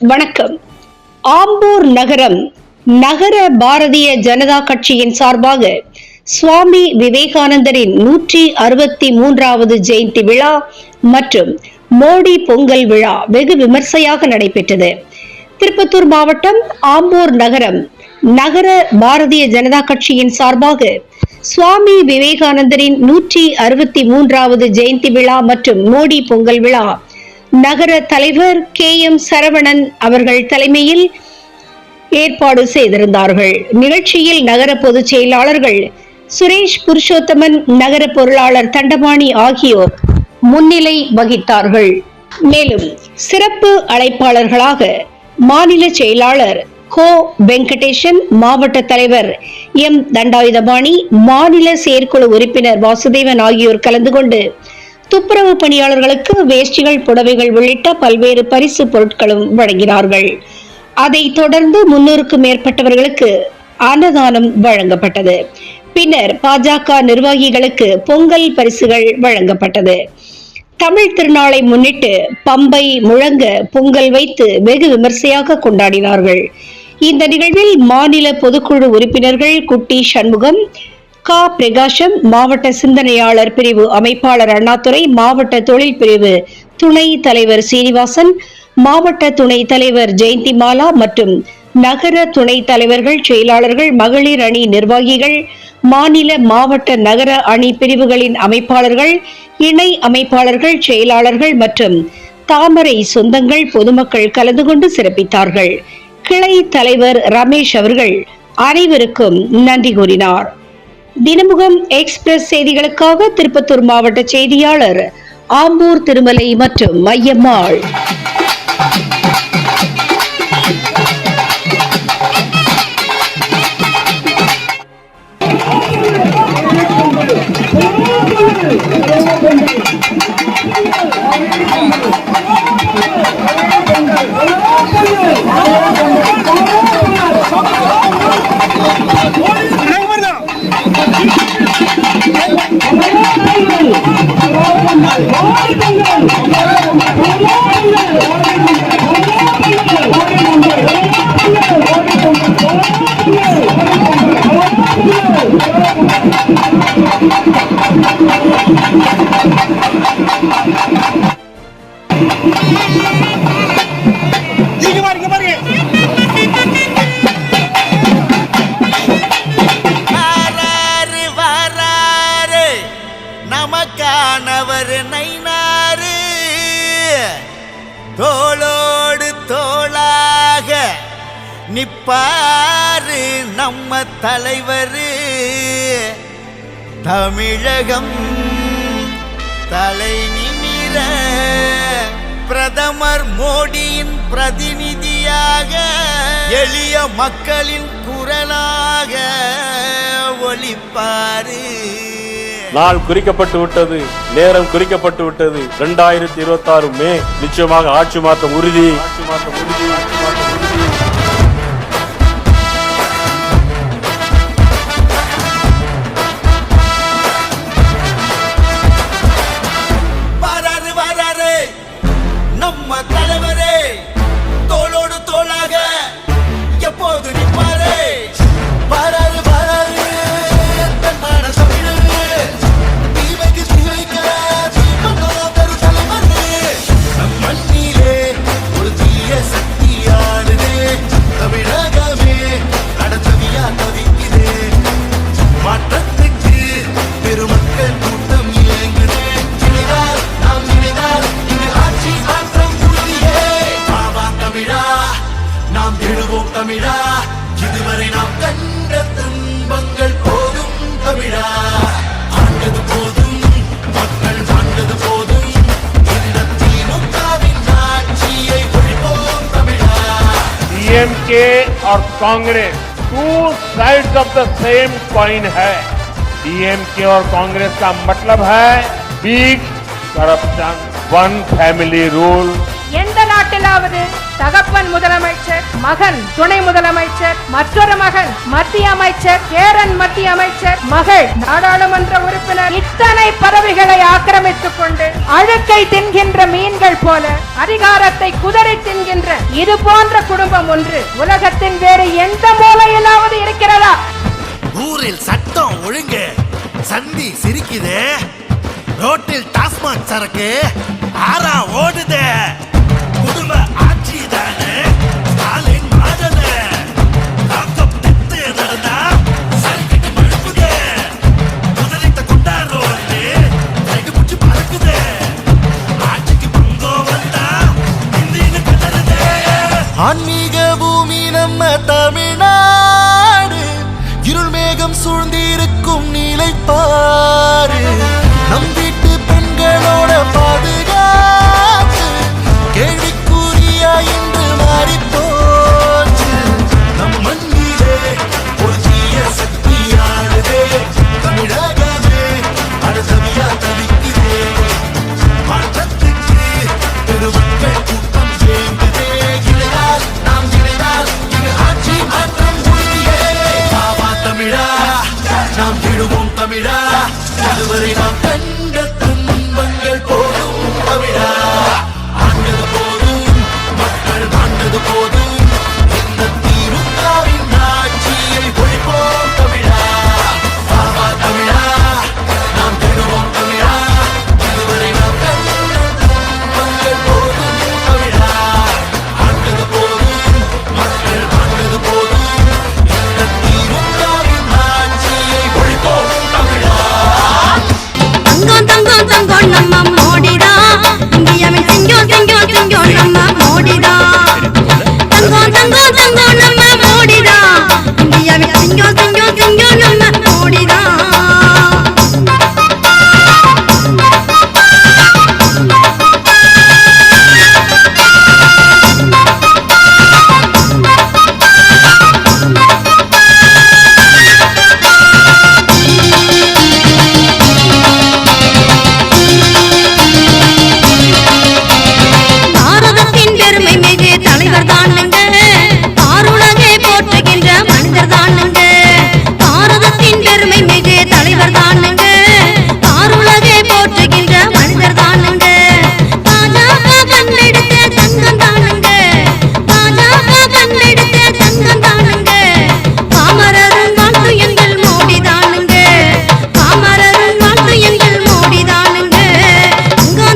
வணக்கம். ஆம்பூர் நகரம் நகர பாரதிய ஜனதா கட்சியின் சார்பாக சுவாமி விவேகானந்தரின் நூற்றி அறுபத்தி மூன்றாவது ஜெயந்தி விழா மற்றும் மோடி பொங்கல் விழா வெகு விமர்சையாக நடைபெற்றது. திருப்பத்தூர் மாவட்டம் ஆம்பூர் நகரம் நகர பாரதிய ஜனதா கட்சியின் சார்பாக சுவாமி விவேகானந்தரின் நூற்றி அறுபத்தி மூன்றாவது ஜெயந்தி விழா மற்றும் மோடி பொங்கல் விழா நகர தலைவர் கே எம் சரவணன் அவர்கள் தலைமையில் ஏற்பாடு செய்திருந்தார்கள். நிகழ்ச்சியில் நகர பொதுச் செயலாளர்கள் சுரேஷ் புருஷோத்தமன் நகர பொருளாளர் தண்டபாணி ஆகியோர் முன்னிலை வகித்தார்கள். மேலும் சிறப்பு அழைப்பாளர்களாக மாநில செயலாளர் கோ வெங்கடேசன் மாவட்ட தலைவர் எம் தண்டாயுதபாணி மாநில செயற்குழு உறுப்பினர் வாசுதேவன் ஆகியோர் கலந்து கொண்டு துப்புரவு பணியாளர்களுக்கு வேஷ்டிகள் புடவைகள் உள்ளிட்ட பல்வேறு பரிசு பொருட்களும் வழங்கினார்கள். அதைத் தொடர்ந்து முன்னூறுக்கும் மேற்பட்டவர்களுக்கு அன்னதானம் வழங்கப்பட்டது. பின்னர் பாஜக நிர்வாகிகளுக்கு பொங்கல் பரிசுகள் வழங்கப்பட்டது. தமிழ் திருநாளை முன்னிட்டு பம்பை முழங்க பொங்கல் வைத்து வெகு விமர்சையாக கொண்டாடினார்கள். இந்த நிகழ்வில் மாநில பொதுக்குழு உறுப்பினர்கள் குட்டி சண்முகம் கா. பிரகாஷம் மாவட்ட சிந்தனையாளர் பிரிவு அமைப்பாளர் அண்ணாதுரை மாவட்ட தொழில் பிரிவு துணை தலைவர் சீனிவாசன் மாவட்ட துணை தலைவர் ஜெயந்திமாலா மற்றும் நகர துணை தலைவர்கள் செயலாளர்கள் மகளிர் அணி நிர்வாகிகள் மாநில மாவட்ட நகர அணி பிரிவுகளின் அமைப்பாளர்கள் இணை அமைப்பாளர்கள் செயலாளர்கள் மற்றும் தாமரை சொந்தங்கள் பொதுமக்கள் கலந்து கொண்டு சிறப்பித்தார்கள். கிளை தலைவர் ரமேஷ் அவர்கள் அனைவருக்கும் நன்றி கூறினார். தினமுகம் எக்ஸ்பிரஸ் செய்திகளுக்காக திருப்பத்தூர் மாவட்ட செய்தியாளர் ஆம்பூர் திருமலை மற்றும் மையம்மாள். இங்க நமக்கானவர் நைனாரு தோளோடு தோளாக நிப்பாரு நம்ம தலைவர். தமிழகம் தலை நிமிர பிரதமர் மோடியின் பிரதிநிதியாக எளிய மக்களின் குரலாக ஒளிப்பாரு நாள் குறிக்கப்பட்டு விட்டது நேரம் குறிக்கப்பட்டு விட்டது. இரண்டாயிரத்தி இருபத்தி ஆறு மே நிச்சயமாக ஆட்சி மாற்றம் உறுதி. ஆட்சி மாற்றம் உறுதி ஆட்சி மாற்றம் डीएमके और Congress two sides of the same coin है। डीएमके और कांग्रेस का मतलब है बीग करप्शन वन फैमिली रूल எந்த நாட்டிலாவது தகப்பன் முதலமைச்சர் மகன் துணை முதலமைச்சர் மற்றொரு மகன் மத்திய அமைச்சர் கேரன் மத்திய அமைச்சர் மகள் நாடாளுமன்ற உறுப்பினர் இத்தனை பதவிகளை ஆக்கிரமித்துக் கொண்டு அழுக்கை தின்கின்ற மீன்கள் போல அதிகாரத்தை குதறி தின்கின்ற இது போன்ற குடும்பம் ஒன்று உலகத்தின் வேறு எந்த மூலையிலாவது இருக்கிறதா? ஊரில் சட்டம் ஒழுங்கு. சந்தி சிரிக்குது. ரோட்டில் டாஸ்மாக் சரக்கு. ஆறா ஓடுது. ஆன்மீக பூமி நம்ம தமிழ்நாடு. இருள் மேகம் சூழ்ந்திருக்கும் நீலை